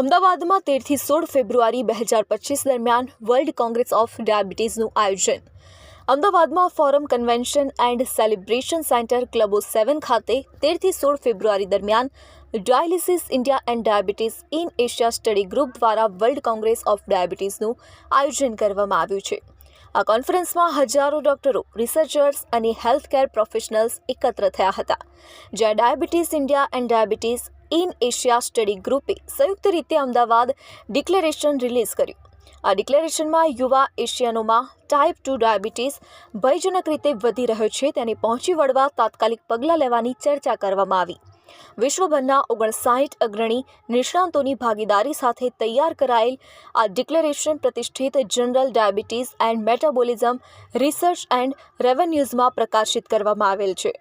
અમદાવાદમાં તેરથી સોળ ફેબ્રુઆરી બે હજાર પચીસ દરમિયાન વર્લ્ડ કોંગ્રેસ ઓફ ડાયાબિટીસનું આયોજન. અમદાવાદમાં forum convention and celebration centre club O seven ખાતે તેરથી સોળ ફેબ્રુઆરી દરમિયાન dialysis India and diabetes in Asia study group દ્વારા વર્લ્ડ કોંગ્રેસ ઓફ ડાયાબિટીસનું આયોજન કરવામાં આવ્યું છે. આ કોન્ફરન્સમાં હજારો ડોક્ટરો, રિસર્ચર્સ અને હેલ્થ કેર પ્રોફેશનલ્સ એકત્ર થયા હતા, જ્યાં diabetes India and diabetes in Asia study ગ્રુપે સંયુક્ત રીતે અમદાવાદ ડિક્લેરેશન રિલીઝ કર્યું. આ ડિક્લેરેશનમાં યુવા એશિયનોમાં ટાઈપ ટુ ડાયાબિટીસ ભયજનક રીતે વધી રહ્યો છે તેને પહોંચી વળવા તાત્કાલિક પગલાં લેવાની ચર્ચા કરવામાં આવી. વિશ્વભરના ઓગણસાઠ અગ્રણી નિષ્ણાંતોની ભાગીદારી સાથે તૈયાર કરાયેલ આ ડિક્લેરેશન પ્રતિષ્ઠિત journal diabetes and metabolism research and રેવન્યુઝમાં પ્રકાશિત કરવામાં આવેલ છે.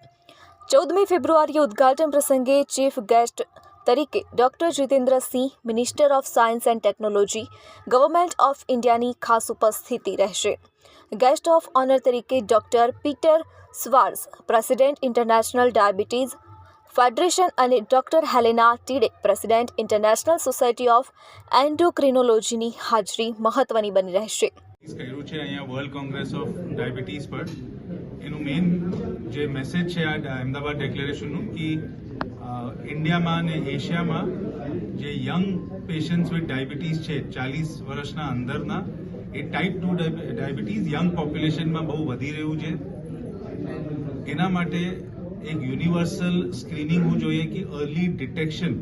ચૌદમી ફેબ્રુઆરીએ ઉદ્ઘાટન પ્રસંગે ચીફ ગેસ્ટ તરીકે doctor Jitendra Singh, minister of science and technology, government of ઇન્ડિયાની ખાસ ઉપસ્થિતિ રહેશે. ગેસ્ટ ઓફ ઓનર તરીકે doctor Peter Schwarz, president international diabetes federation અને doctor Helena Teede, president international society of એન્ડોક્રિનોલોજીની હાજરી મહત્વની બની રહેશે. કર્યું છે અહીંયા વર્લ્ડ કોંગ્રેસ ઓફ ડાયાબિટીસ પર. એનું મેઇન જે મેસેજ છે આ અમદાવાદ ડિક્લેરેશનનું કે ઇન્ડિયામાં અને એશિયામાં જે યંગ પેશન્ટ્સ વિથ ડાયાબિટીસ છે, ચાલીસ વર્ષના અંદરના, એ ટાઈપ ટુ ડાયાબિટીસ યંગ પોપ્યુલેશનમાં બહુ વધી રહ્યું છે. એના માટે એક યુનિવર્સલ સ્ક્રીનિંગ હોવું જોઈએ કે અર્લી ડિટેક્શન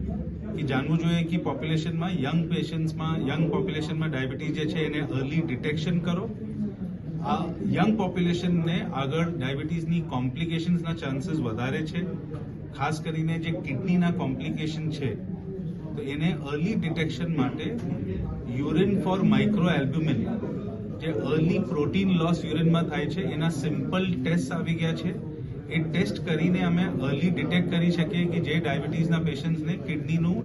કે જાણવું જોઈએ કે પોપ્યુલેશનમાં યંગ પેશન્ટ્સમાં યંગ પોપ્યુલેશનમાં ડાયાબિટીસ જે છે, એને અર્લી ડિટેક્શન કરો. આ યંગ પોપ્યુલેશનને આગળ ડાયાબિટીસની કોમ્પ્લિકેશન્સના ચાન્સીસ વધારે છે. ખાસ કરીને જે કિડનીના કોમ્પ્લિકેશન છે, તો એને અર્લી ડિટેક્શન માટે યુરિન ફોર માઇક્રો એલ્બ્યુમિન જે અર્લી પ્રોટીન લોસ યુરિનમાં થાય છે, એના સિમ્પલ ટેસ્ટ આવી ગયા છે. એ ટેસ્ટ કરીને અમે અર્લી ડિટેક્ટ કરી શકીએ કે જે ડાયાબિટીસના પેશન્ટ્સને કિડનીનું